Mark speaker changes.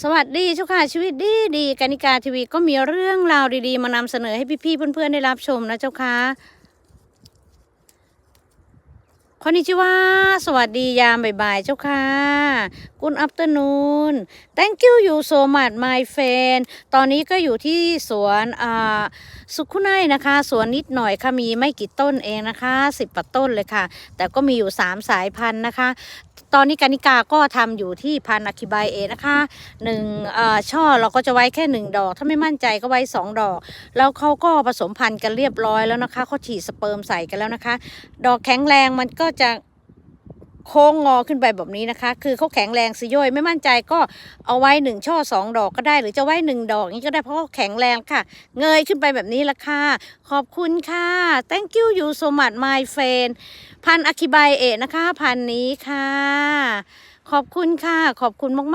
Speaker 1: สวัสดีเจ้าค่ะชีวิตดีดีกานิกาทีวีก็มีเรื่องราวดีๆ มานำเสนอให้พี่ๆเพื่อนๆได้รับชมนะเจ้าค่ะคอนนิจิวาสวัสดียามบ่ายๆเจ้าค่ะ Good afternoon thank you you so much my friend ตอนนี้ก็อยู่ที่สวนอ่าสุขุไนนะคะ สวนนิดหน่อยค่ะมีไม่กี่ต้นเองนะคะสิบกว่าต้นเลยค่ะ แต่ก็มีอยู่สามสายพันธุ์นะคะตอนนี้กานิกาก็ทำอยู่ที่พันธุ์อคิบายเอนะคะหนึ่งอ่อช่อเราก็จะไว้แค่หนึ่งดอก ถ้าไม่มั่นใจก็ไว้สองดอก แล้วเขาก็ผสมพันธุ์กันเรียบร้อยแล้วนะคะเขาฉีดสเปิร์มใส่กันแล้วนะคะ ดอกแข็งแรงมันก็จะ โค้งงอขึ้นไปแบบนี้นะคะ คือเขาแข็งแรงสิย่อยไม่มั่นใจก็เอาไว้หนึ่งช่อสองดอกก็ได้ หรือจะไว้หนึ่งดอกนี้ก็ได้เพราะเขาแข็งแรงค่ะ เงยขึ้นไปแบบนี้ละค่ะ ขอบคุณค่ะ thank you you so much my friend พันอะคิบายเอะนะคะ พันนี้ค่ะ ขอบคุณค่ะ ขอบคุณมากๆ